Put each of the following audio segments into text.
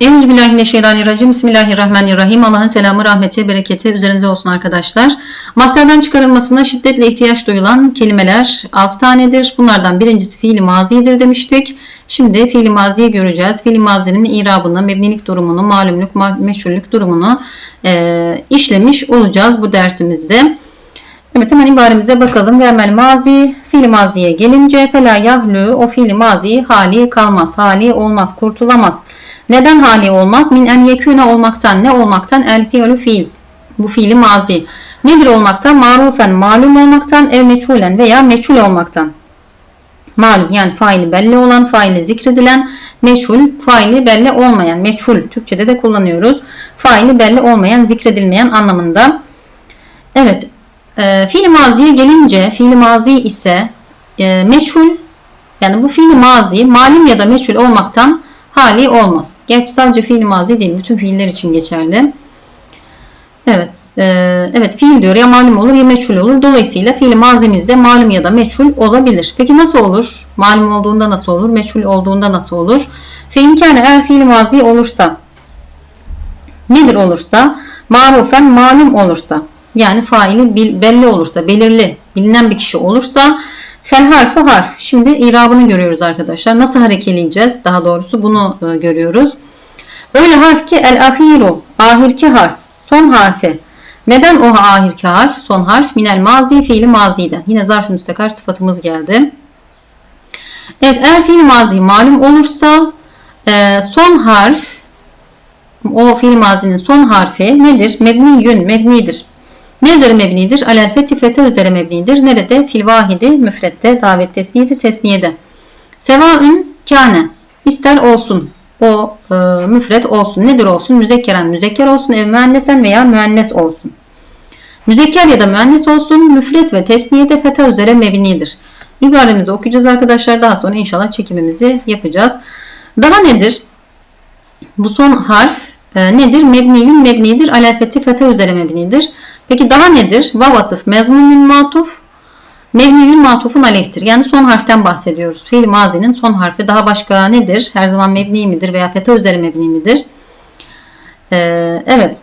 Euzubillahimineşşeytanirracim. Bismillahirrahmanirrahim. Allah'ın selamı, rahmeti, bereketi üzerinize olsun arkadaşlar. Masterden çıkarılmasına şiddetle ihtiyaç duyulan kelimeler 6 tanedir. Bunlardan birincisi fiili mazidir demiştik. Şimdi fiili maziyi göreceğiz. Fiili mazinin irabını, mebnilik durumunu, malumluk, meşhullük durumunu e, işlemiş olacağız bu dersimizde. Evet hemen ibaremize bakalım. Vermel mazi, fiili maziye gelince fela yahlü o fiili mazi hali kalmaz, hali olmaz, kurtulamaz. Neden hali olmaz? Min en yekûne olmaktan. Ne olmaktan? El fiilü fiil. Bu fiili mazi. Nedir olmaktan? Marufen, malum olmaktan, ev meçhulen veya meçhul olmaktan. Malum yani faili belli olan, faili zikredilen, meçhul, faili belli olmayan, meçhul Türkçe'de de kullanıyoruz. Faili belli olmayan, zikredilmeyen anlamında. Evet, e, fiili maziye gelince, fiili mazi ise e, meçhul, yani bu fiili mazi malum ya da meçhul olmaktan hali olmaz. Gerçi sadece fiil mazi değil, bütün fiiller için geçerli. Evet, e, evet fiil diyor ya malum olur ya meçhul olur. Dolayısıyla fiil mazimizde malum ya da meçhul olabilir. Peki nasıl olur? Malum olduğunda nasıl olur? Meçhul olduğunda nasıl olur? Fiil kâne eğer fiil mazi olursa nedir olursa? Marufen malum olursa yani faili belli olursa, belirli, bilinen bir kişi olursa Fel harfi harf. Şimdi irabını görüyoruz arkadaşlar. Nasıl harekeleyeceğiz? Daha doğrusu bunu e, görüyoruz. Öyle harf ki el ahiru. Ahirki harf. Son harfi. Neden o ahirki harf? Son harf. Minel mazi fiili maziden. Yine zarf-ı müstakar sıfatımız geldi. Evet eğer fiil mazi malum olursa e, son harf o fiil mazinin son harfi nedir? Mebniyün, mebnidir. Ne üzere mebnidir? Alel fethi fete üzere mebnidir. Nerede? Fil vahidi, müfrette, davet tesniyeti, tesniyede. Sevaün kâne. İster olsun. O e, müfret olsun. Nedir olsun? Müzekkeren müzekker olsun. Ev müennesen veya müennes olsun. Müzekker ya da müennes olsun. Müfret ve tesniyede feta üzere mebnidir. İbaremizi okuyacağız arkadaşlar. Daha sonra inşallah çekimimizi yapacağız. Daha nedir? Bu son harf e, nedir? Mebniyün mebnidir. Alel fethi feta üzere mebnidir. Peki daha nedir? Vav atıf mezmunun matuf. Mebniyün matufun aleyhtir. Yani son harften bahsediyoruz. Fiil mazinin son harfi daha başka nedir? Her zaman mebni midir veya feta üzeri mebni midir? Ee, evet.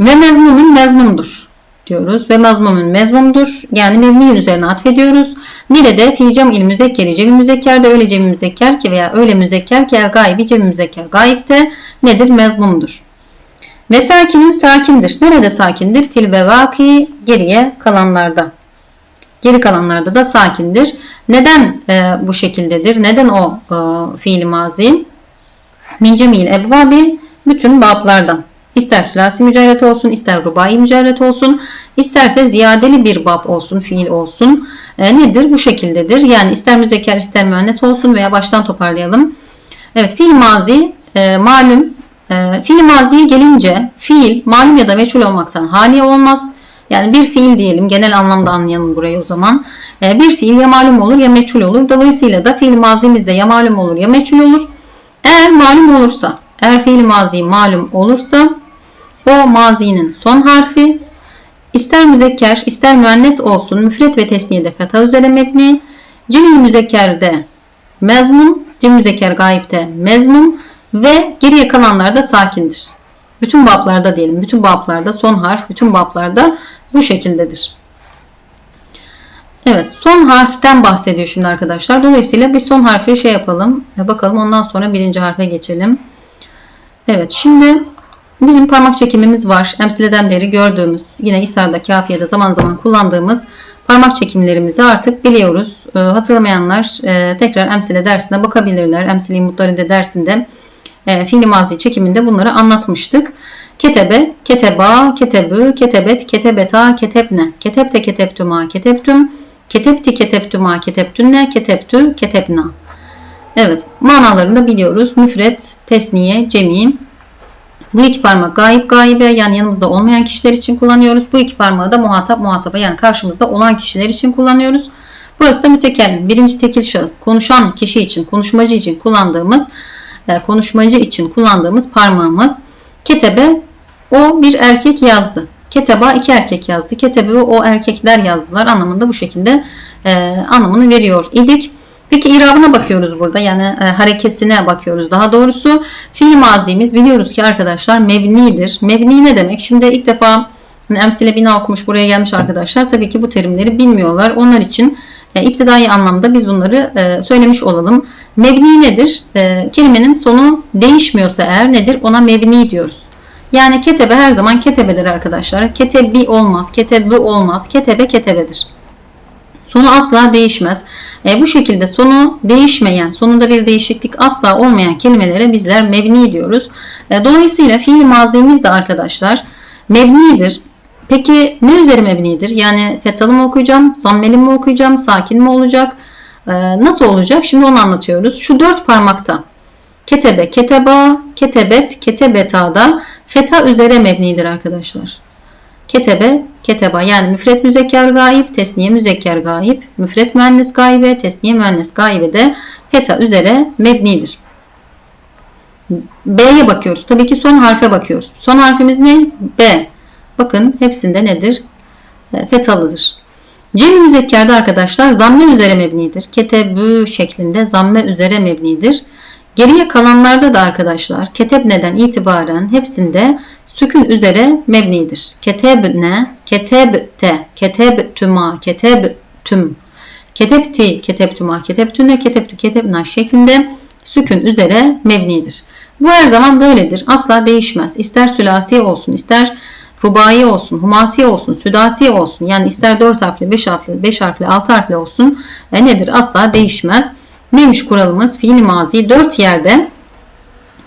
Ve mezmunun mezmundur diyoruz. Ve mezmunun mezmundur. Yani mebniyin üzerine atfediyoruz. Nerede? Fi cem'il müzekkeri cem'i müzekkerde öyle cem'i müzekker ki veya öyle müzekker ki el gaybi cem'i müzekker gayipte nedir? Mezmundur. Ve sakinün sakindir. Nerede sakindir? Fil ve vaki geriye kalanlarda. Geri kalanlarda da sakindir. Neden e, bu şekildedir? Neden o e, fiil mazi? Min cemil ebvabi bütün bablardan. İster sülasi mücerret olsun, ister rubai mücerret olsun, isterse ziyadeli bir bab olsun, fiil olsun. E, nedir? Bu şekildedir. Yani ister müzekker, ister müennes olsun veya baştan toparlayalım. Evet, fiil mazi e, malum e, fiil maziye gelince fiil malum ya da meçhul olmaktan hali olmaz. Yani bir fiil diyelim genel anlamda anlayalım burayı o zaman. E, bir fiil ya malum olur ya meçhul olur. Dolayısıyla da fiil mazimizde ya malum olur ya meçhul olur. Eğer malum olursa, eğer fiil mazi malum olursa o mazinin son harfi ister müzekker ister müennes olsun müfret ve tesniyede feta üzere mebni, cemil müzekkerde mezmun, cem müzekker gayipte mezmun, ve geriye kalanlar da sakindir. Bütün bablarda diyelim, bütün bablarda son harf, bütün bablarda bu şekildedir. Evet, son harften bahsediyor şimdi arkadaşlar. Dolayısıyla bir son harfi şey yapalım. Bakalım ondan sonra birinci harfe geçelim. Evet, şimdi bizim parmak çekimimiz var. Emsileden beri gördüğümüz, yine İsa'da, Kafiye'de zaman zaman kullandığımız parmak çekimlerimizi artık biliyoruz. E, hatırlamayanlar e, tekrar emsile dersine bakabilirler. Emsili mutlarinde dersinde e, fiili mazi çekiminde bunları anlatmıştık. Ketebe, keteba, ketebü, ketebet, ketebeta, ketebne, ketebte, ketebtüma, ketebtüm, ketebti, ketebtüma, ketebtünne, ketebtü, ketebna. Evet, manalarını da biliyoruz. Müfret, tesniye, cemi. Bu iki parmak gayip gaybe yani yanımızda olmayan kişiler için kullanıyoruz. Bu iki parmağı da muhatap muhataba yani karşımızda olan kişiler için kullanıyoruz. Burası da mütekellim. Birinci tekil şahıs. Konuşan kişi için, konuşmacı için kullandığımız konuşmacı için kullandığımız parmağımız. Ketebe o bir erkek yazdı. Keteba iki erkek yazdı. Ketebe o erkekler yazdılar anlamında bu şekilde e, anlamını veriyor idik. Peki irabına bakıyoruz burada. Yani e, harekesine bakıyoruz daha doğrusu. Fiil mazimiz biliyoruz ki arkadaşlar mebnidir. Mebni ne demek? Şimdi ilk defa hani emsile bina okumuş buraya gelmiş arkadaşlar. Tabii ki bu terimleri bilmiyorlar. Onlar için e, iptidai anlamda biz bunları e, söylemiş olalım. Mebni nedir? E, kelimenin sonu değişmiyorsa eğer nedir? Ona mebni diyoruz. Yani ketebe her zaman ketebedir arkadaşlar. Ketebi olmaz, ketebi olmaz. Ketebe ketebedir. Sonu asla değişmez. E, bu şekilde sonu değişmeyen, sonunda bir değişiklik asla olmayan kelimelere bizler mebni diyoruz. E, dolayısıyla fiil mazimiz de arkadaşlar mebnidir. Peki ne üzeri mebnidir? Yani fetalı mı okuyacağım, zammeli mi okuyacağım, sakin mi olacak? E, nasıl olacak? Şimdi onu anlatıyoruz. Şu dört parmakta ketebe, keteba, ketebet, ketebeta'da feta üzere mebnidir arkadaşlar. Ketebe, keteba yani müfret müzekker gayip, tesniye müzekker gayip, müfret müennes gaybe, tesniye müennes gaybe de feta üzere mebnidir. B'ye bakıyoruz. Tabii ki son harfe bakıyoruz. Son harfimiz ne? B. Bakın hepsinde nedir? E, fetalıdır. Cem müzekkerde arkadaşlar zamme üzere mebnidir. Ketebü şeklinde zamme üzere mebnidir. Geriye kalanlarda da arkadaşlar keteb neden itibaren hepsinde sükün üzere mebnidir. Ketebne, ketebte, ketebtüma, ketebtüm, ketebti, ketebtüma, ketebtüne, ketebtü, ketebna şeklinde sükün üzere mebnidir. Bu her zaman böyledir. Asla değişmez. İster sülasi olsun, ister rubai olsun, humasi olsun, südasi olsun. Yani ister 4 harfli, 5 harfli, 5 harfli, 6 harfli olsun. E nedir? Asla değişmez. Neymiş kuralımız? Fiil mazi 4 yerde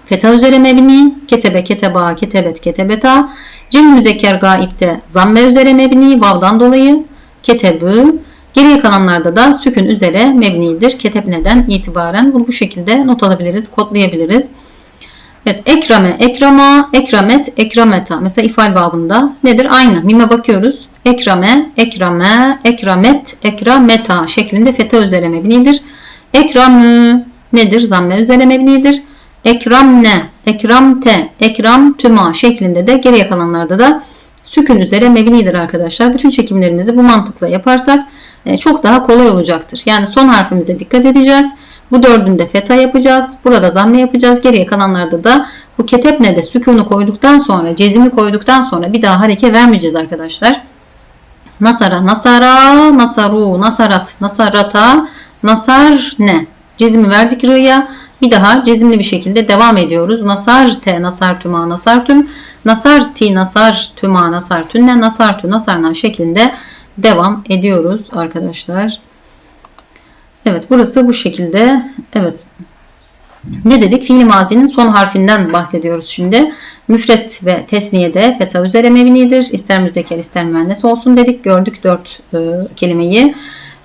feta üzere mebni, ketebe, keteba, ketebet, ketebeta. Cem müzekker gaipte zamme üzere mebni, vavdan dolayı ketebü. Geriye kalanlarda da sükün üzere mebnidir. Keteb neden itibaren bunu bu şekilde not alabiliriz, kodlayabiliriz. Evet, ekrame, ekrama, ekramet, ekrameta. Mesela ifal babında nedir? Aynı. Mime bakıyoruz. Ekrame, ekrame, ekramet, ekrameta şeklinde feta üzere mebnidir. Ekramü nedir? Zamme üzere mebnidir. Ekramne, ekramte, ekram tüma şeklinde de geriye kalanlarda da sükün üzere mebnidir arkadaşlar. Bütün çekimlerimizi bu mantıkla yaparsak e, çok daha kolay olacaktır. Yani son harfimize dikkat edeceğiz. Bu dördünde feta yapacağız. Burada zamme yapacağız. Geriye kalanlarda da bu ketepne de sükunu koyduktan sonra, cezimi koyduktan sonra bir daha hareke vermeyeceğiz arkadaşlar. Nasara, nasara, nasaru, nasarat, nasarata, nasar ne? Cezimi verdik rı'ya. Bir daha cezimli bir şekilde devam ediyoruz. Nasar te, nasar tüma, nasar tüm, nasar ti, nasar tüma, nasar tünne, nasar tü, nasarna şeklinde devam ediyoruz arkadaşlar. Evet burası bu şekilde. Evet. Ne dedik? Fiil mazinin son harfinden bahsediyoruz şimdi. Müfret ve tesniyede feta üzere mevnidir. İster müzekker ister müennes olsun dedik. Gördük dört e, kelimeyi.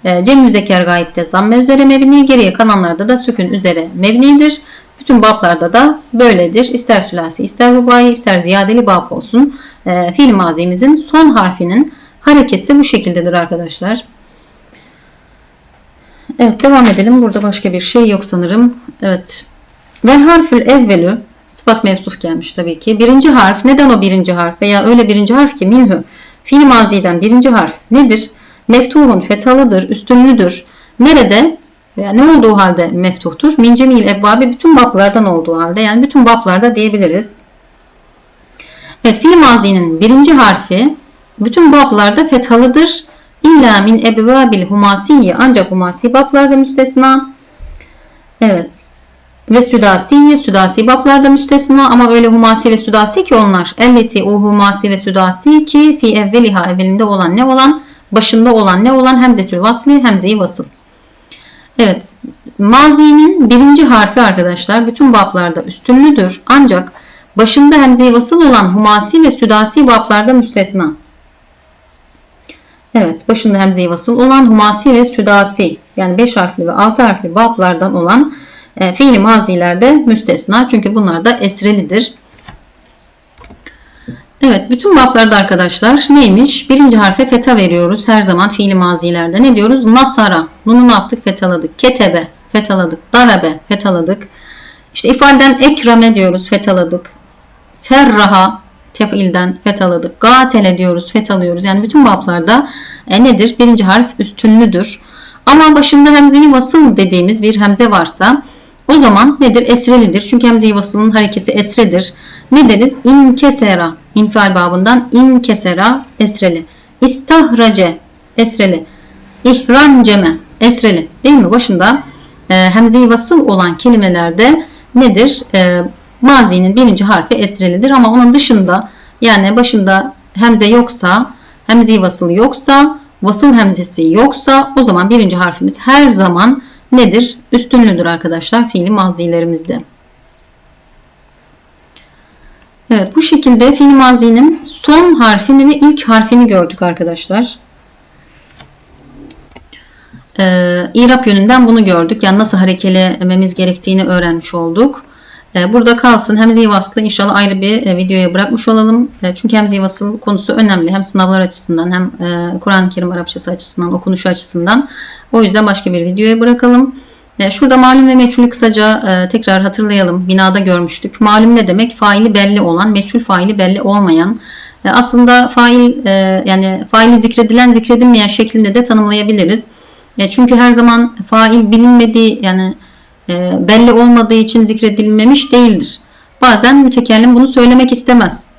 E, Cem müzekker gayipte zamme üzere mevni. Geriye kalanlarda da sükün üzere mevnidir. Bütün bablarda da böyledir. İster sülasi ister rubai ister ziyadeli bab olsun. E, fiil mazimizin son harfinin harekesi bu şekildedir arkadaşlar. Evet devam edelim. Burada başka bir şey yok sanırım. Evet. Vel harfil evvelü sıfat mevsuf gelmiş tabii ki. Birinci harf neden o birinci harf veya öyle birinci harf ki minhü fiil maziden birinci harf nedir? Meftuhun fetalıdır, üstünlüdür. Nerede? Veya ne olduğu halde meftuhtur? Min cemil ebbabi bütün bablardan olduğu halde yani bütün bablarda diyebiliriz. Evet fiil mazinin birinci harfi bütün bablarda fethalıdır. İlla min ebvabil humasiyi ancak humasi bablarda müstesna. Evet. Ve südasiyi südasi bablarda müstesna ama öyle humasi ve südasi ki onlar. Elleti o humasi ve südasi ki fi evveliha evvelinde olan ne olan başında olan ne olan hemzetül vasli hemzeyi vasıl. Evet. Mazinin birinci harfi arkadaşlar bütün bablarda üstünlüdür. Ancak başında hemzeyi vasıl olan humasi ve südasi bablarda müstesna. Evet, başında hemze vasıl olan humasi ve südasi yani 5 harfli ve 6 harfli bablardan olan e, fiili mazilerde müstesna. Çünkü bunlar da esrelidir. Evet, bütün bablarda arkadaşlar neymiş? Birinci harfe feta veriyoruz her zaman fiili mazilerde. Ne diyoruz? Nasara. Bunu ne yaptık? Fetaladık. Ketebe. Fetaladık. Darabe. Fetaladık. İşte ifadeden ekrame diyoruz. Fetaladık. Ferraha tefilden fethaladık. Gatele diyoruz, fethalıyoruz. Yani bütün bablarda e, nedir? Birinci harf üstünlüdür. Ama başında hemzeyi vasıl dediğimiz bir hemze varsa o zaman nedir? Esrelidir. Çünkü hemze-i vasılın harekesi esredir. Ne deriz? İnkesera. İnfial babından inkesera esreli. İstahrace esreli. İhranceme esreli. Değil mi? Başında e, hemze-i vasıl olan kelimelerde nedir? E, mazinin birinci harfi esrelidir ama onun dışında yani başında hemze yoksa, hemze-i vasıl yoksa, vasıl hemzesi yoksa o zaman birinci harfimiz her zaman nedir? Üstünlüdür arkadaşlar fiili mazilerimizde. Evet bu şekilde fiil mazinin son harfini ve ilk harfini gördük arkadaşlar. Ee, İrap yönünden bunu gördük. Yani nasıl harekelememiz gerektiğini öğrenmiş olduk. Ee, burada kalsın. Hemze-i vaslı inşallah ayrı bir e, videoya bırakmış olalım. E, çünkü hemze-i vasıl konusu önemli. Hem sınavlar açısından hem e, Kur'an-ı Kerim Arapçası açısından, okunuşu açısından. O yüzden başka bir videoya bırakalım. Şurada malum ve meçhulü kısaca tekrar hatırlayalım. Binada görmüştük. Malum ne demek? Faili belli olan, meçhul faili belli olmayan. Aslında fail yani faili zikredilen zikredilmeyen şeklinde de tanımlayabiliriz. Çünkü her zaman fail bilinmediği yani belli olmadığı için zikredilmemiş değildir. Bazen mütekellim bunu söylemek istemez.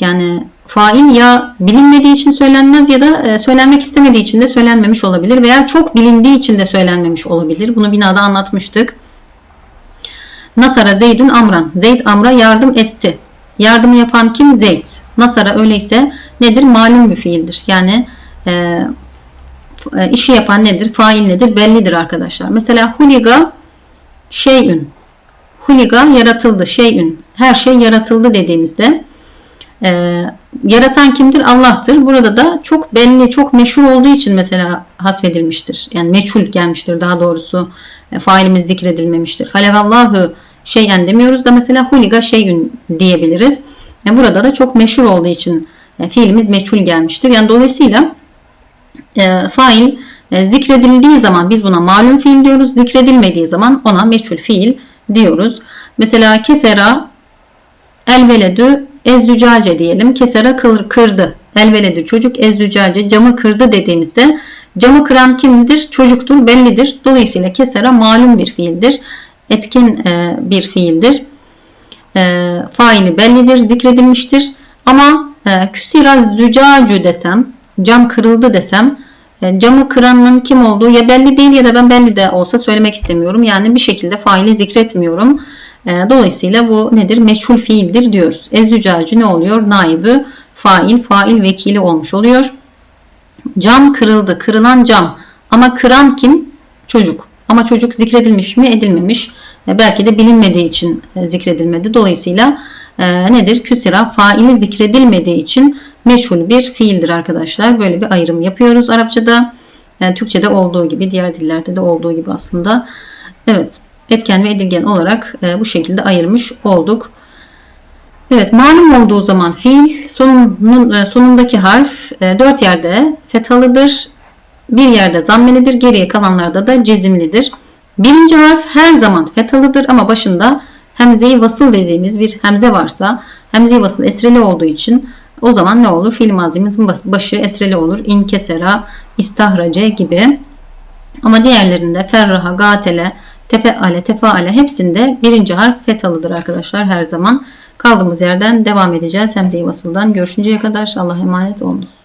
Yani fail ya bilinmediği için söylenmez ya da e, söylenmek istemediği için de söylenmemiş olabilir veya çok bilindiği için de söylenmemiş olabilir. Bunu binada anlatmıştık. Nasara Zeydün Amran. Zeyd Amr'a yardım etti. Yardımı yapan kim? Zeyd. Nasara öyleyse nedir? Malum bir fiildir. Yani e, e, işi yapan nedir? Fail nedir? Bellidir arkadaşlar. Mesela huliga şeyün. Huliga yaratıldı. Şeyün. Her şey yaratıldı dediğimizde e, yaratan kimdir? Allah'tır. Burada da çok belli, çok meşhur olduğu için mesela hasfedilmiştir. Yani meçhul gelmiştir daha doğrusu. E, failimiz zikredilmemiştir. Halekallahu şeyen demiyoruz da mesela huliga şeyün diyebiliriz. E, burada da çok meşhur olduğu için e, fiilimiz meçhul gelmiştir. Yani dolayısıyla e, fail zikredildiği zaman biz buna malum fiil diyoruz. Zikredilmediği zaman ona meçhul fiil diyoruz. Mesela kesera el veledü ezzücace diyelim. Kesera kırdı. Elveledi çocuk ezzücace camı kırdı dediğimizde camı kıran kimdir? Çocuktur bellidir. Dolayısıyla kesera malum bir fiildir. Etkin e, bir fiildir. E, faili bellidir, zikredilmiştir. Ama e, küsira zücacü desem, cam kırıldı desem e, camı kıranın kim olduğu ya belli değil ya da ben belli de olsa söylemek istemiyorum. Yani bir şekilde faili zikretmiyorum. E, dolayısıyla bu nedir? Meçhul fiildir diyoruz. Ezzücacı ne oluyor? Naibi fail, fail vekili olmuş oluyor. Cam kırıldı. Kırılan cam. Ama kıran kim? Çocuk. Ama çocuk zikredilmiş mi? Edilmemiş. E, belki de bilinmediği için e, zikredilmedi. Dolayısıyla nedir? Küsira faili zikredilmediği için meçhul bir fiildir arkadaşlar. Böyle bir ayrım yapıyoruz Arapçada. Yani Türkçe'de olduğu gibi, diğer dillerde de olduğu gibi aslında. Evet etken ve edilgen olarak e, bu şekilde ayırmış olduk. Evet malum olduğu zaman fiil sonunun, e, sonundaki harf e, 4 yerde fethalıdır. Bir yerde zammelidir. Geriye kalanlarda da cezimlidir. Birinci harf her zaman fethalıdır ama başında hemze-i vasıl dediğimiz bir hemze varsa hemze-i vasıl esreli olduğu için o zaman ne olur? Fiil mazimizin başı esreli olur. İnkesera, istahrace gibi. Ama diğerlerinde ferraha, gatele, tefeale, tefaale hepsinde birinci harf fethalıdır arkadaşlar her zaman. Kaldığımız yerden devam edeceğiz. Hemze-i vasıldan görüşünceye kadar Allah'a emanet olunuz.